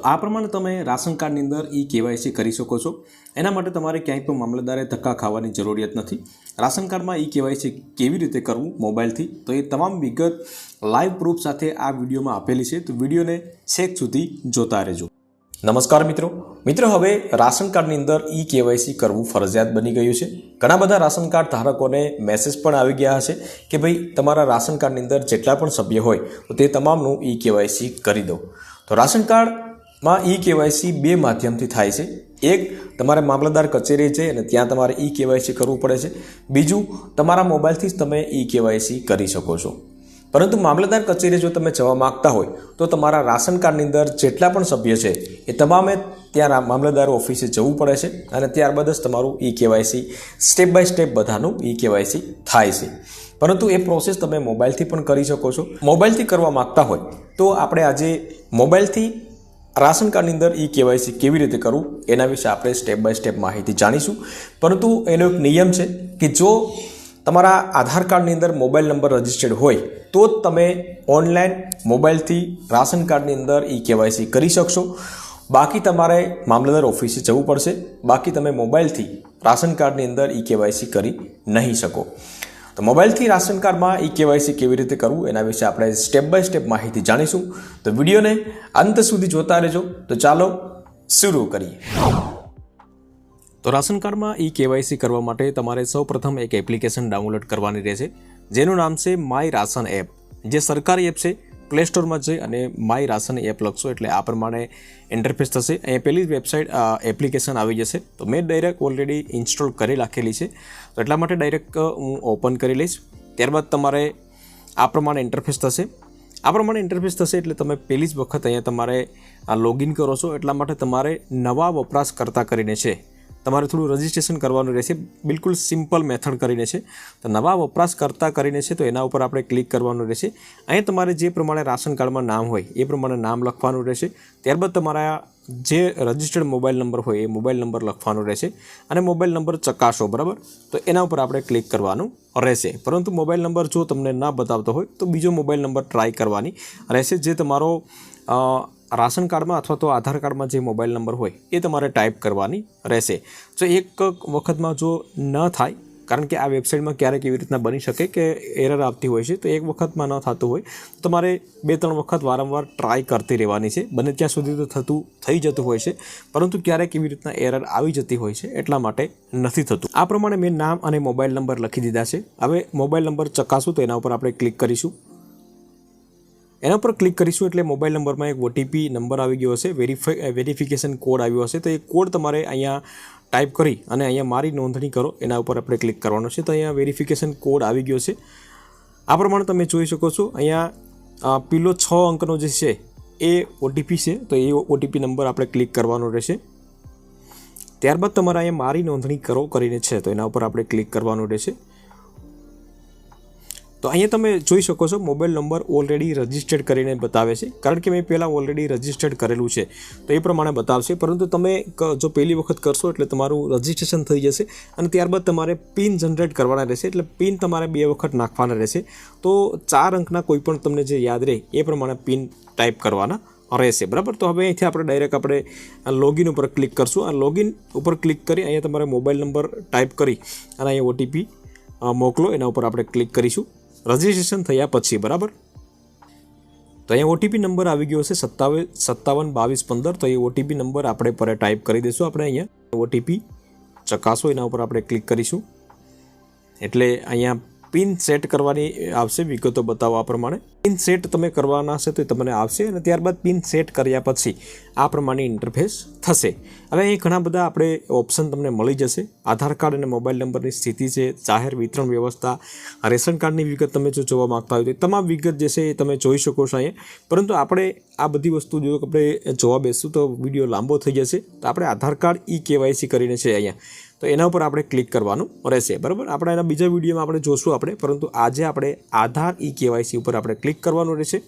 તો આ પ્રમાણે તમે રાશન કાર્ડની અંદર ઈ કેવાયસી કરી શકો છો. એના માટે તમારે ક્યાંય પણ મામલતદારે ધક્કા ખાવાની જરૂરિયાત નથી. રાશન કાર્ડમાં ઈ કેવાયસી કેવી રીતે કરવું મોબાઈલથી? તો એ તમામ વિગત લાઈવ પ્રૂફ સાથે આ વિડીયોમાં આપેલી છે. તો વિડીયોને છેક સુધી જોતા રહેજો. નમસ્કાર મિત્રો. મિત્રો, હવે રાશન કાર્ડની અંદર ઈ કેવાયસી કરવું ફરજિયાત બની ગયું છે. ઘણા બધા રાશન કાર્ડ ધારકોને મેસેજ પણ આવી ગયા હશે કે ભાઈ તમારા રાશન કાર્ડની અંદર જેટલા પણ સભ્ય હોય, તો તે તમામનું ઈ કેવાયસી કરી દો. તો રાશન કાર્ડમાં ઈ કેવાયસી બે માધ્યમથી થાય છે. એક, તમારે મામલતદાર કચેરી છે અને ત્યાં તમારે ઈ કેવાયસી કરવું પડે છે. બીજું, તમારા મોબાઈલથી જ તમે ઈ કેવાયસી કરી શકો છો. પરંતુ મામલતદાર કચેરી જો તમે જવા માગતા હોય, તો તમારા રાશન કાર્ડની અંદર જેટલા પણ સભ્ય છે, એ તમામે ત્યાં મામલતદાર ઓફિસે જવું પડે છે અને ત્યારબાદ જ તમારું E KYC step by step બધાનું ઈ કેવાયસી થાય છે. પરંતુ એ પ્રોસેસ તમે મોબાઈલથી પણ કરી શકો છો. મોબાઈલથી કરવા માગતા હોય, તો આપણે આજે મોબાઈલથી રાશન કાર્ડની અંદર ઈ કેવાયસી કેવી રીતે કરવું એના વિશે આપણે સ્ટેપ બાય સ્ટેપ માહિતી જાણીશું. પરંતુ એનો એક નિયમ છે કે જો તમારા આધાર કાર્ડની અંદર મોબાઈલ નંબર રજિસ્ટર્ડ હોય, તો જ તમે ઓનલાઈન મોબાઈલથી રાશન કાર્ડની અંદર ઈ કેવાયસી કરી શકશો. બાકી તમારે મામલતદાર ઓફિસે જવું પડશે. બાકી તમે મોબાઈલથી રાશન કાર્ડની અંદર ઈ કેવાયસી કરી નહીં શકો. તો મોબાઈલથી રાશન કાર્ડમાં ઈ કેવાયસી કેવી રીતે કરવું એના વિશે આપણે સ્ટેપ બાય સ્ટેપ માહિતી જાણીશું. તો વિડીયોને અંત સુધી જોતા રહેજો. તો ચાલો શરૂ કરીએ. તો રાશન કાર્ડમાં ઈ કેવાયસી કરવા માટે તમારે સૌપ્રથમ એક એપ્લિકેશન ડાઉનલોડ કરવાની રહેશે, જેનું નામ છે માય રાશન એપ, જે સરકારી એપ છે. પ્લે સ્ટોરમાં જઈ અને માય રાશન એપ લખશો એટલે આ પ્રમાણે ઇન્ટરફેસ થશે. અહીંયા પહેલી વેબસાઇટ એપ્લિકેશન આવી જશે. તો મેં ડાયરેક્ટ ઓલરેડી ઇન્સ્ટોલ કરી રાખેલી છે. તો એટલા માટે ડાયરેક્ટ હું ઓપન કરી લઈશ. ત્યારબાદ તમારે આ પ્રમાણે ઇન્ટરફેસ થશે. આ પ્રમાણે ઇન્ટરફેસ થશે એટલે તમે પહેલી જ વખત અહીંયા તમારે લોગિન કરો છો. એટલા માટે તમારે નવા વપરાશકર્તા કરીને છે. તમારે થોડું રજિસ્ટ્રેશન કરવાનું રહેશે. બિલકુલ સિમ્પલ મેથડ કરીને છે. તો નવા વપરાશકર્તા કરીને છે તો એના ઉપર આપણે ક્લિક કરવાનું રહેશે. અહીં તમારે જે પ્રમાણે રાશન કાર્ડમાં નામ હોય, એ પ્રમાણે નામ લખવાનું રહેશે. ત્યારબાદ તમારા જે રજિસ્ટર્ડ મોબાઈલ નંબર હોય, એ મોબાઈલ નંબર લખવાનો રહેશે. અને મોબાઈલ નંબર ચકાસો, બરાબર? તો એના ઉપર આપણે ક્લિક કરવાનું રહેશે. પરંતુ મોબાઈલ નંબર જો તમને ના બતાવતો હોય, તો બીજો મોબાઈલ નંબર ટ્રાય કરવાની રહેશે. જે તમારો રાશન કાર્ડમાં અથવા તો આધાર કાર્ડમાં જે મોબાઈલ નંબર હોય, એ તમારે ટાઈપ કરવાની રહેશે. જો એક વખતમાં જો ન થાય, કારણ કે આ વેબસાઇટમાં ક્યારેક એવી રીતના બની શકે કે એરર આપતી હોય છે, તો એક વખતમાં ન થતું હોય, તો તમારે બે ત્રણ વખત વારંવાર ટ્રાય કરતી રહેવાની છે. બને ત્યાં સુધી તો થતું, થઈ જતું હોય છે, પરંતુ ક્યારેક એવી રીતના એરર આવી જતી હોય છે, એટલા માટે નથી થતું. આ પ્રમાણે મેં નામ અને મોબાઈલ નંબર લખી દીધા છે. હવે મોબાઈલ નંબર ચકાસું, તો એના ઉપર આપણે ક્લિક કરીશું. એના પર ક્લિક કરીશું એટલે મોબાઈલ નંબરમાં એક ઓટીપી નંબર આવી ગયો હશે વેરીફાઈ વેરિફિકેશન કોડ આવ્યો હશે. તો એ કોડ તમારે અહીંયા ટાઈપ કરી અને અહીંયા મારી નોંધણી કરો. એના ઉપર આપણે ક્લિક કરવાનું છે. તો અહીંયા વેરિફિકેશન કોડ આવી ગયો છે. આ પ્રમાણે તમે જોઈ શકો છો, અહીંયા પીલો છ અંકનો જે છે, એ ઓટીપી છે. તો એ ઓટીપી નંબર આપણે ક્લિક કરવાનો રહેશે. ત્યારબાદ તમારે અહીંયા મારી નોંધણી કરો, કરીને છે. તો એના ઉપર આપણે ક્લિક કરવાનું રહેશે. તો અહીંયા તમે જોઈ શકો છો, મોબાઈલ નંબર ઓલરેડી રજિસ્ટર્ડ કરીને બતાવે છે. કારણ કે મેં પહેલાં ઓલરેડી રજિસ્ટર્ડ કરેલું છે. તો એ પ્રમાણે બતાવશે. પરંતુ તમે જો પહેલી વખત કરશો એટલે તમારું રજિસ્ટ્રેશન થઈ જશે અને ત્યારબાદ તમારે પિન જનરેટ કરવાના રહેશે. એટલે પિન તમારે બે વખત નાખવાના રહેશે. તો ચાર અંકના કોઈપણ તમને જે યાદ રહે, એ પ્રમાણે પિન ટાઈપ કરવાના રહેશે. બરાબર? તો હવે અહીંથી આપણે ડાયરેક્ટ આપણે લોગિન ઉપર ક્લિક કરશું. આ લોગિન ઉપર ક્લિક કરી અહીંયા તમારે મોબાઈલ નંબર ટાઈપ કરી અને અહીંયા ઓટીપી મોકલો. એના ઉપર આપણે ક્લિક કરીશું. રજિસ્ટ્રેશન થયા પછી, બરાબર? તો અહીંયા ઓટીપી નંબર આવી ગયો છે સત્તાવીસ સત્તાવન, બાવીસ, પંદર. તો એ ઓટીપી નંબર આપણે પર ટાઈપ કરી દઈશું આપણે અહીંયા. ઓટીપી ચકાસો, એના ઉપર આપણે ક્લિક કરીશું. એટલે અહીંયા પિન સેટ કરવાની આવશે વિગતો બતાવવા પ્રમાણે. પિન સેટ તમે કરવાના હશે તો એ તમને આવશે અને ત્યારબાદ પિન સેટ કર્યા પછી આ પ્રમાણે ઇન્ટરફેસ થશે. હવે અહીં ઘણા બધા આપણે ઓપ્શન તમને મળી જશે. આધાર કાર્ડ અને મોબાઈલ નંબરની સ્થિતિ છે, જાહેર વિતરણ વ્યવસ્થા, રેશન કાર્ડની વિગત તમે જો જોવા માંગતા હોય તો તમામ વિગત જે છે એ તમે જોઈ શકો છો અહીંયા. પરંતુ આપણે આ બધી વસ્તુ જો આપણે જોવા બેસશું તો વીડિયો લાંબો થઈ જશે. તો આપણે આધાર કાર્ડ ઈ કેવાયસી કરીને છે અહીંયા. તો એના ઉપર આપણે ક્લિક કરવાનું રહેશે. બરાબર? આપણે એના બીજા વિડીયોમાં આપણે જોશું આપણે. પરંતુ આજે આપણે આધાર ઈ કેવાયસી ઉપર આપણે ક્લિક કરવાનું રહેશે.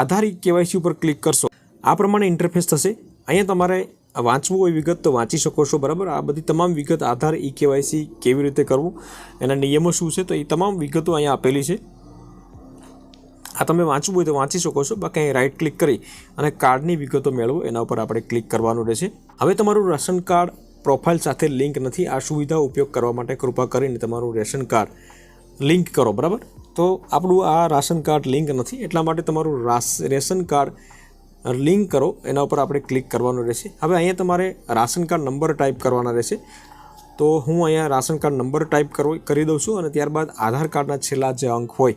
આધાર ઈ કેવાયસી ઉપર ક્લિક કરશો. આ પ્રમાણે ઇન્ટરફેસ થશે. અહીંયા તમારે વાંચવું હોય વિગત તો વાંચી શકો છો, બરાબર? આ બધી તમામ વિગત આધાર ઈ કેવાયસી કેવી રીતે કરવું, એના નિયમો શું છે, તો એ તમામ વિગતો અહીંયા આપેલી છે. આ તમે વાંચવું હોય તો વાંચી શકો છો, બાકી અહીં રાઈટ ક્લિક કરી અને કાર્ડની વિગતો મેળવો, એના ઉપર આપણે ક્લિક કરવાનું રહેશે. હવે તમારું રાશન કાર્ડ પ્રોફાઇલ સાથે લિંક નથી. આ સુવિધા ઉપયોગ કરવા માટે કૃપા કરીને તમારું રેશન કાર્ડ લિંક કરો, બરાબર? તો આપણું આ રાશન કાર્ડ લિંક નથી, એટલા માટે તમારું રેશન કાર્ડ લિંક કરો, એના ઉપર આપણે ક્લિક કરવાનું રહેશે. હવે અહીંયા તમારે રાશન કાર્ડ નંબર ટાઈપ કરવાના રહેશે. તો હું અહીંયા રાશન કાર્ડ નંબર ટાઈપ કરો, કરી દઉં છું અને ત્યારબાદ આધાર કાર્ડના છેલ્લા જે અંક હોય,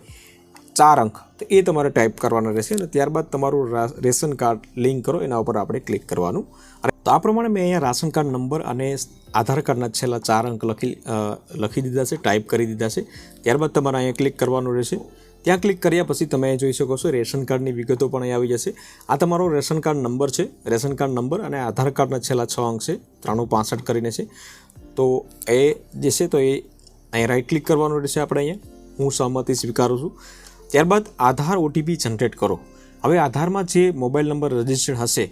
ચાર અંક, તો એ તમારે ટાઈપ કરવાના રહેશે અને ત્યારબાદ તમારું રેશન કાર્ડ લિંક કરો, એના ઉપર આપણે ક્લિક કરવાનું. અને તો આ પ્રમાણે મેં અહીંયા રાશન કાર્ડ નંબર અને આધાર કાર્ડના છેલ્લા ચાર અંક લખી લખી દીધા છે, ટાઈપ કરી દીધા છે. ત્યારબાદ તમારે અહીંયા ક્લિક કરવાનું રહેશે. ત્યાં ક્લિક કર્યા પછી તમે જોઈ શકો છો, રેશન કાર્ડની વિગતો પણ અહીં આવી જશે. આ તમારો રેશન કાર્ડ નંબર છે. રેશન કાર્ડ નંબર અને આધાર કાર્ડના છેલ્લા છ અંક છે, ત્રાણું પાસઠ કરીને છે. તો એ જે છે તો એ અહીં રાઈટ ક્લિક કરવાનું રહેશે આપણે અહીંયા. હું સહમતિ સ્વીકારું છું. ત્યારબાદ આધાર ઓટીપી જનરેટ કરો. હવે આધારમાં જે મોબાઈલ નંબર રજિસ્ટર્ડ હશે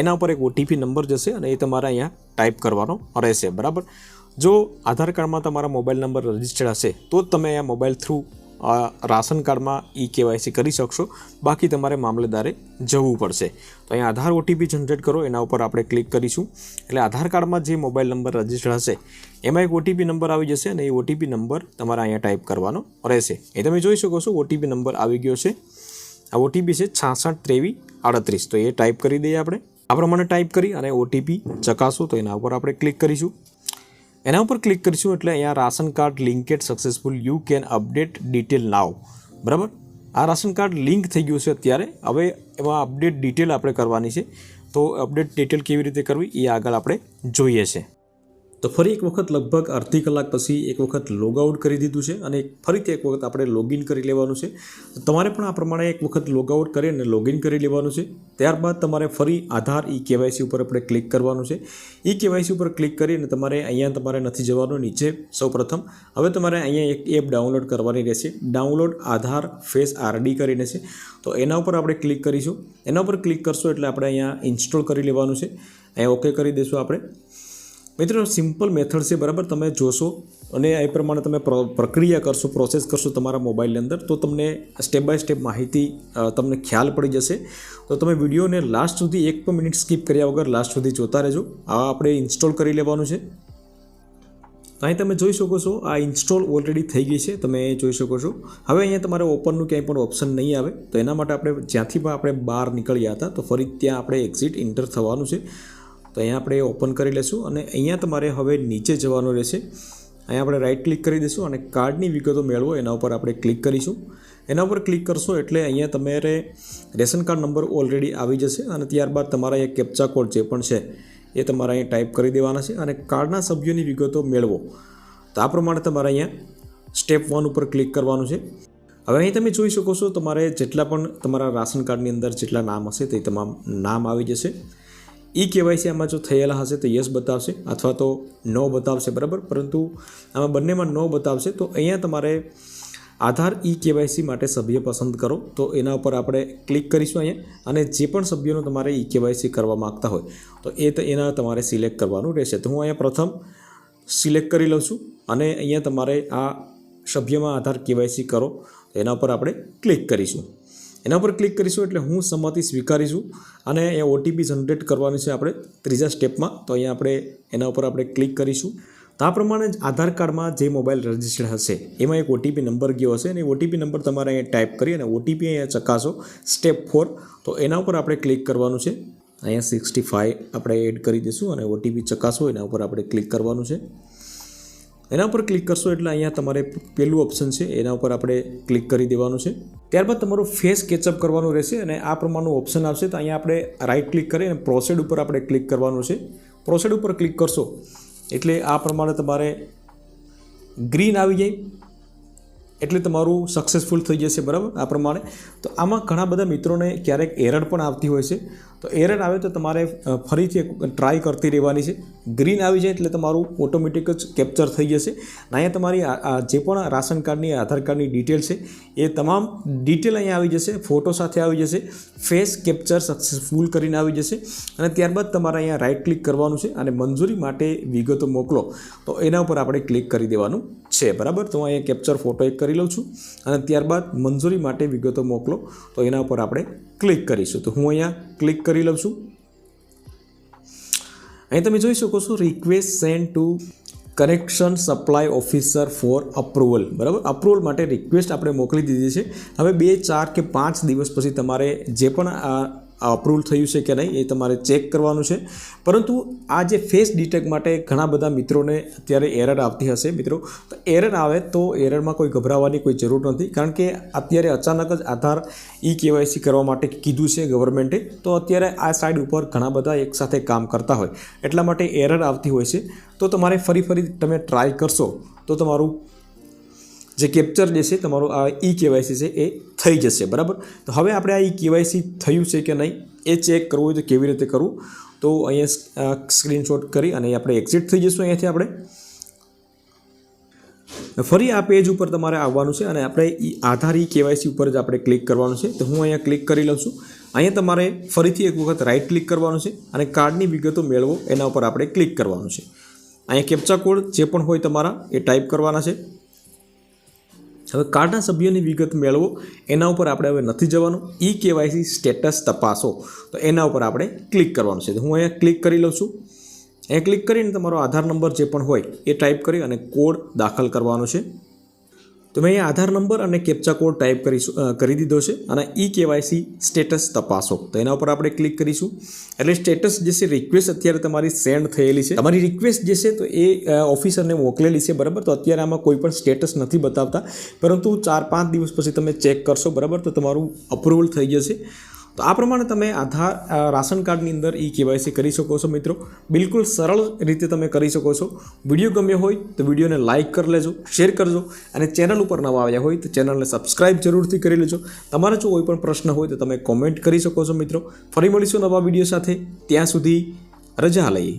એના ઉપર એક ઓટીપી નંબર જશે અને એ તમારે અહીંયા ટાઈપ કરવાનો રહેશે, બરાબર? જો આધાર કાર્ડમાં તમારા મોબાઈલ નંબર રજિસ્ટર્ડ હશે, તો જ તમે અહીંયા મોબાઈલ થ્રુ રાશન કાર્ડમાં ઈ કેવાયસી કરી શકશો. બાકી તમારે મામલેદારે જવું પડશે. તો અહીંયા આધાર ઓટીપી જનરેટ કરો, એના ઉપર આપણે ક્લિક કરીશું. એટલે આધાર કાર્ડમાં જે મોબાઈલ નંબર રજિસ્ટર્ડ હશે, એમાં એક ઓટીપી નંબર આવી જશે અને એ ઓટીપી નંબર તમારે અહીંયા ટાઈપ કરવાનો રહેશે. એ તમે જોઈ શકો છો ઓટીપી નંબર આવી ગયો છે. આ ઓટીપી છે છાસઠ ત્રેવીસ આડત્રીસ. તો એ ટાઈપ કરી દઈએ આપણે. આ પ્રમાણે ટાઈપ કરી અને ઓટીપી ચકાસો તો એના ઉપર આપણે ક્લિક કરીશું. એના ઉપર ક્લિક કરીશું એટલે અહીંયા ration card linked successful you can update detail now બરાબર? આ રાશન કાર્ડ લિંક થઈ ગયું છે અત્યારે. હવે એમાં અપડેટ ડિટેલ આપણે કરવાની છે. તો અપડેટ ડિટેલ કેવી રીતે કરવી એ આગળ આપણે જોઈએ છે. તો ફરી એક વખત લગભગ અડધી કલાક પછી એક વખત લોગ આઉટ કરી દીધું છે અને ફરીથી એક વખત આપણે લોગિન કરી લેવાનું છે. તમારે પણ આ પ્રમાણે એક વખત લોગ આઉટ કરી અને લોગિન કરી લેવાનું છે. ત્યારબાદ તમારે ફરી આધાર ઈ કેવાયસી ઉપર આપણે ક્લિક કરવાનું છે. ઈ કેવાયસી ઉપર ક્લિક કરી અને તમારે અહીંયા તમારે નથી જવાનું, નીચે સૌપ્રથમ. હવે તમારે અહીંયા એક એપ ડાઉનલોડ કરવાની રહેશે. ડાઉનલોડ આધાર ફેસ આરડી કરીને છે. તો એના ઉપર આપણે ક્લિક કરીશું. એના ઉપર ક્લિક કરશો એટલે આપણે અહીંયા ઇન્સ્ટોલ કરી લેવાનું છે. અહીંયા ઓકે કરી દઈશું આપણે. મિત્રો સિમ્પલ મેથડ છે, બરાબર? તમે જોશો અને એ પ્રમાણે તમે પ્ર- પ્રક્રિયા કરશો પ્રોસેસ કરશો તમારા મોબાઈલની અંદર, તો તમને સ્ટેપ બાય સ્ટેપ માહિતી તમને ખ્યાલ પડી જશે. તો તમે વિડીયોને લાસ્ટ સુધી એક પણ મિનિટ સ્કીપ કર્યા વગર લાસ્ટ સુધી જોતા રહેજો. આ આપણે ઇન્સ્ટોલ કરી લેવાનું છે. અહીં તમે જોઈ શકો છો, આ ઇન્સ્ટોલ ઓલરેડી થઈ ગઈ છે, તમે જોઈ શકો છો. હવે અહીંયા તમારે ઓપનનું ક્યાંય પણ ઓપ્શન નહીં આવે. તો એના માટે આપણે જ્યાંથી પણ આપણે બહાર નીકળ્યા હતા, તો ફરી ત્યાં આપણે એક્ઝિટ ઇન્ટર થવાનું છે. તો અહીંયા આપણે ઓપન કરી લેશું અને અહીંયા તમારે હવે નીચે જવાનું રહેશે. અહીંયા આપણે રાઈટ ક્લિક કરી દઈશું અને કાર્ડની વિગતો મેળવો, એના ઉપર આપણે ક્લિક કરીશું. એના ઉપર ક્લિક કરશો એટલે અહીંયા તમારે રેશન કાર્ડ નંબર ઓલરેડી આવી જશે અને ત્યારબાદ તમારા અહીંયા કેપ્ચા કોડ જે પણ છે, એ તમારે અહીંયા ટાઈપ કરી દેવાના છે અને કાર્ડના સભ્યોની વિગતો મેળવો. તો આ પ્રમાણે તમારે અહીંયા સ્ટેપ વન ઉપર ક્લિક કરવાનું છે. હવે અહીં તમે જોઈ શકો છો તમારે જેટલા પણ તમારા રાશન કાર્ડની અંદર જેટલા નામ હશે તે તમામ નામ આવી જશે. ઈ કેવાયસી આમાં જો થયેલા હશે તો યસ બતાવશે અથવા તો નો બતાવશે, બરાબર? પરંતુ આમાં બંનેમાં નો બતાવશે, તો અહીંયા તમારે આધાર ઈ કેવાયસી માટે સભ્ય પસંદ કરો. તો એના ઉપર આપણે ક્લિક કરીશું અહીંયા અને જે પણ સભ્યોનું તમારે ઈ કેવાયસી કરવા માગતા હોય, તો એ તો એના તમારે સિલેક્ટ કરવાનું રહેશે. તો હું અહીંયા પ્રથમ સિલેક્ટ કરી લઉં છું અને અહીંયા તમારે આ સભ્યમાં આધાર કેવાયસી કરો. એના ઉપર આપણે ક્લિક કરીશું. એના પર ક્લિક કરીશું એટલે હું સંમતિ સ્વીકારીશું અને અહીંયા ઓટીપી જનરેટ કરવાની છે આપણે ત્રીજા સ્ટેપમાં તો અહીંયા આપણે એના ઉપર આપણે ક્લિક કરીશું. તો પ્રમાણે જ આધાર કાર્ડમાં જે મોબાઈલ રજિસ્ટર્ડ હશે, એમાં એક ઓટીપી નંબર ગયો હશે અને ઓટીપી નંબર તમારે અહીંયા ટાઈપ કરી અને ઓટીપી અહીંયા ચકાસો. સ્ટેપ ફોર તો એના ઉપર આપણે ક્લિક કરવાનું છે. અહીંયા સિક્સટી ફાઇવ આપણે એડ કરી દઈશું અને ઓટીપી ચકાસો, એના ઉપર આપણે ક્લિક કરવાનું છે. એના ઉપર ક્લિક કરશો એટલે અહીંયા તમારે પહેલું ઓપ્શન છે. એના ઉપર આપણે ક્લિક કરી દેવાનું છે. ત્યારબાદ તમારું ફેસ કેચઅપ કરવાનું રહેશે અને આ પ્રમાણનું ઓપ્શન આવશે. તો અહીંયા આપણે રાઇટ ક્લિક કરી અને પ્રોસેડ ઉપર આપણે ક્લિક કરવાનું છે. પ્રોસેડ ઉપર ક્લિક કરશો એટલે આ પ્રમાણે તમારે ગ્રીન આવી જાય. એટલે તમારું સક્સેસફુલ થઈ જશે, બરાબર? આ પ્રમાણે. તો આમાં ઘણા બધા મિત્રોને ક્યારેક એરર પણ આવતી હોય છે. તો એરર આવે તો તમારે ફરીથી ટ્રાય કરતી રહેવાની છે. ગ્રીન આવી જાય એટલે તમારું ઓટોમેટિક જ કેપ્ચર થઈ જશે. અને અહીંયા તમારી જે પણ રાશન કાર્ડની, આધાર કાર્ડની ડિટેલ છે, એ તમામ ડિટેલ અહીંયા આવી જશે. ફોટો સાથે આવી જશે. ફેસ કેપ્ચર સક્સેસફુલ કરીને આવી જશે. અને ત્યારબાદ તમારે અહીંયા રાઇટ ક્લિક કરવાનું છે અને મંજૂરી માટે વિગતો મોકલો. તો એના ઉપર આપણે ક્લિક કરી દેવાનું છે. બરાબર? તો અહીંયા કેપ્ચર ફોટો એક કરી લઉં છું અને ત્યારબાદ મંજૂરી માટે વિગતો મોકલો. તો એના ઉપર આપણે ક્લિક કરીશું. તો હું અહીંયા ક્લિક કરી લઉં છું. અહીં તમે જોઈ શકો છો request send to connection supply officer for approval બરાબર? અપ્રુવલ માટે રિક્વેસ્ટ આપણે મોકલી દીધી છે. હવે બે, ચાર કે પાંચ દિવસ પછી તમારે જે પણ આ અપ્રુવલ થયું છે કે નહીં એ તમારે ચેક કરવાનું છે. પરંતુ આ જે ફેસ ડિટેક્ટ માટે ઘણા બધા મિત્રોને અત્યારે એરર આવતી હશે મિત્રો. તો એરર આવે તો એરરમાં કોઈ ગભરાવાની કોઈ જરૂર નથી. કારણ કે અત્યારે અચાનક જ આધાર ઈ કેવાયસી કરવા માટે કીધું છે ગવર્મેન્ટે તો અત્યારે આ સાઇડ ઉપર ઘણા બધા એકસાથે કામ કરતા હોય. એટલા માટે એરર આવતી હોય છે. તો તમારે ફરી ફરી તમે ટ્રાય કરશો તો તમારું જે કેપ્ચર જે છે તમારું આ ઈ કેવાયસી છે એ થઈ જશે, બરાબર? તો હવે આપણે આ ઈ કેવાયસી થયું છે કે નહીં એ ચેક કરવું હોય તો કેવી રીતે કરવું? તો અહીંયા સ્ક્રીનશોટ કરી અને આપણે એક્ઝિટ થઈ જઈશું અહીંયાથી આપણે. ફરી આ પેજ ઉપર તમારે આવવાનું છે અને આપણે ઈ આધાર ઈ કેવાયસી ઉપર જ આપણે ક્લિક કરવાનું છે. તો હું અહીંયા ક્લિક કરી લઉં છું. અહીંયા તમારે ફરીથી એક વખત રાઈટ ક્લિક કરવાનું છે અને કાર્ડની વિગતો મેળવો, એના ઉપર આપણે ક્લિક કરવાનું છે. અહીંયા કેપ્ચા કોડ જે પણ હોય તમારા એ ટાઈપ કરવાના છે. હવે કાર્ડના સભ્યોની વિગત મેળવો. એના ઉપર આપણે હવે નથી જવાનું. ઈ કેવાયસી સ્ટેટસ તપાસો. તો એના ઉપર આપણે ક્લિક કરવાનું છે. હું અહીંયા ક્લિક કરી લઉં છું. અહીંયા ક્લિક કરીને તમારો આધાર નંબર જે પણ હોય એ ટાઈપ કરી અને કોડ દાખલ કરવાનો છે. તો મેં અહીંયા આધાર નંબર અને કેપ્ચા કોડ ટાઈપ કરીશું કરી દીધો છે અને ઈ કેવાયસી સ્ટેટસ તપાસો. તો એના ઉપર આપણે ક્લિક કરીશું. એટલે સ્ટેટસ જે છે રિક્વેસ્ટ અત્યારે તમારી સેન્ડ થયેલી છે. તમારી રિક્વેસ્ટ જે છે, તો એ ઓફિસરને મોકલેલી છે, બરાબર? તો અત્યારે આમાં કોઈ પણ સ્ટેટસ નથી બતાવતા. પરંતુ ચાર પાંચ દિવસ પછી તમે ચેક કરશો, બરાબર? તો તમારું અપ્રુવલ થઈ જશે. તો આ પ્રમાણે તમે આધાર રાશન કાર્ડની અંદર ઈ કેવાયસી કરી શકો છો મિત્રો. બિલકુલ સરળ રીતે તમે કરી શકો છો. વીડિયો ગમ્યો હોય તો વિડીયોને લાઇક કરી લેજો, શેર કરજો અને ચેનલ ઉપર નવા આવ્યા હોય તો ચેનલને સબસ્ક્રાઇબ જરૂરથી કરી લેજો. તમારે જો કોઈ પણ પ્રશ્ન હોય તો તમે કોમેન્ટ કરી શકો છો મિત્રો. ફરી મળીશું નવા વીડિયો સાથે. ત્યાં સુધી રજા લઈએ.